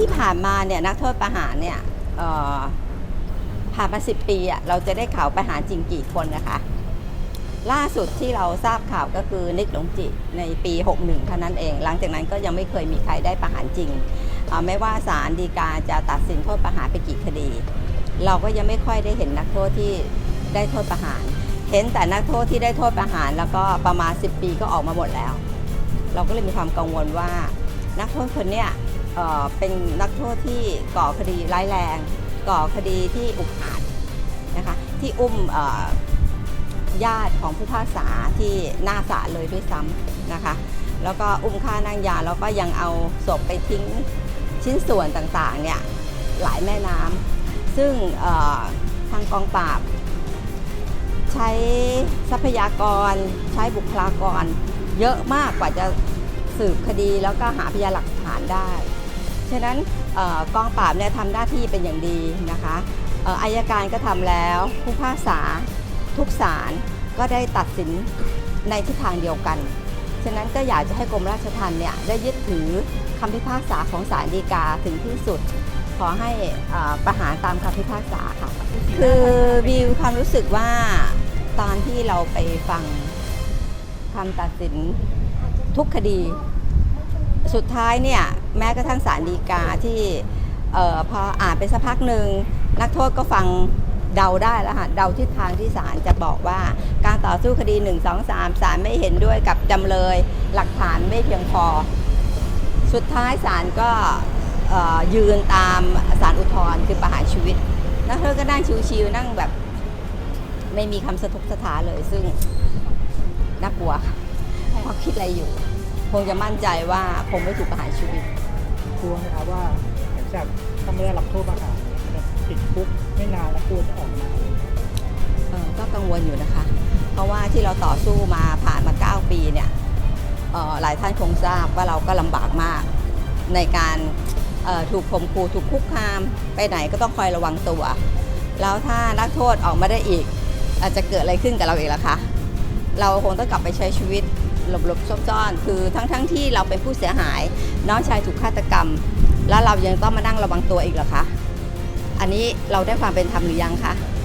ที่ผ่านมาเนี่ยนักโทษประหารเนี่ยผ่านมาสิปีอะเราจะได้ข่าวประหารจริงกี่คนนะคะ ล่าสุดที่เราทราบข่าวก็คือนิกหลงจิในปี 61 เท่านั้นเอง หลังจากนั้นก็ยังไม่เคยมีใครได้ประหารจริง ไม่ว่าศาลฎีกาจะตัดสินโทษประหารไปกี่คดี เราก็ยังไม่ค่อยได้เห็นนักโทษที่ได้โทษประหาร เห็นแต่นักโทษที่ได้โทษประหาร แล้วก็ประมาณ 10 ปีก็ออกมาหมดแล้ว เราก็เลยมีความกังวลว่านักโทษคนเนี้ย เป็นนักโทษที่ก่อคดีร้ายแรง ก่อคดีที่อุกอาจนะคะที่อุ้มญาติของผู้พิพากษาที่หน้าศาลเลยด้วยซ้ำนะคะแล้วก็อุ้มฆ่านางยาแล้วก็ยังเอาศพไปทิ้งชิ้นส่วนต่างๆเนี่ยหลายแม่น้ำซึ่งทางกองปราบ ใช้ทรัพยากร ใช้บุคลากร เยอะมากกว่าจะสืบคดีแล้วก็หาพยานหลักฐานได้ ฉะนั้นออกองปราบเนี่ยทำหน้าที่เป็นอย่างดีนะคะอออายการก็ทำแล้วผู้พิพากษาทุกศาลก็ได้ตัดสินในทิศทางเดียวกัน ฉะนั้นก็อยากจะให้กรมราชทัณฑ์เนี่ยได้ยึดถือคำพิพากษาของศาลฎีกาถึงที่สุด ขอให้เอ่อประหารตามคำพิพากษาค่ะ คือวิวความรู้สึกว่าตอนที่เราไปฟังคำตัดสินทุกคดี สุดท้ายเนี่ยแม้กระทั่งศาลฎีกาที่พออ่านไปสักพักหนึ่งนักโทษก็ฟังเดาได้แล้วค่ะเดาทิศทางที่ศาลจะบอกว่าการต่อสู้คดี 1 2 3ศาลไม่เห็นด้วยกับจำเลย หลักฐานไม่เพียงพอ สุดท้ายศาลก็ยืนตามศาลอุทธรณ์คือประหารชีวิตนักโทษก็นั่งชิวๆนั่งแบบไม่มีคำสะทกสะทานเลยซึ่งน่ากลัวค่ะเพราะคิดอะไรอยู่ คงจะมั่นใจว่าคงไม่ถูกประหารชีวิต กลัวนะครับว่าหลังจากถ้าไม่ได้รับโทษประหารจะติดคุกไม่นานแล้วกลัวจะออกมาเออก็กังวลอยู่นะคะ เพราะว่าที่เราต่อสู้มาผ่านมา 9 ปีเนี่ยเอ่อหลายท่านคงทราบว่าเราก็ลำบากมาก ในการเอ่อถูกข่มขู่ถูกคุกคามไปไหนก็ต้องคอยระวังตัว แล้วถ้านักโทษออกมาได้อีก อาจจะเกิดอะไรขึ้นกับเราอีกล่ะคะ เราคงต้องกลับไปใช้ชีวิต หลบๆซ่อนๆคือทั้งๆที่เราเป็นผู้เสียหาย น้องชายถูกฆาตกรรม แล้วเรายังต้องมานั่งระวังตัวอีกเหรอคะ อันนี้เราได้ความเป็นธรรมหรือยังคะ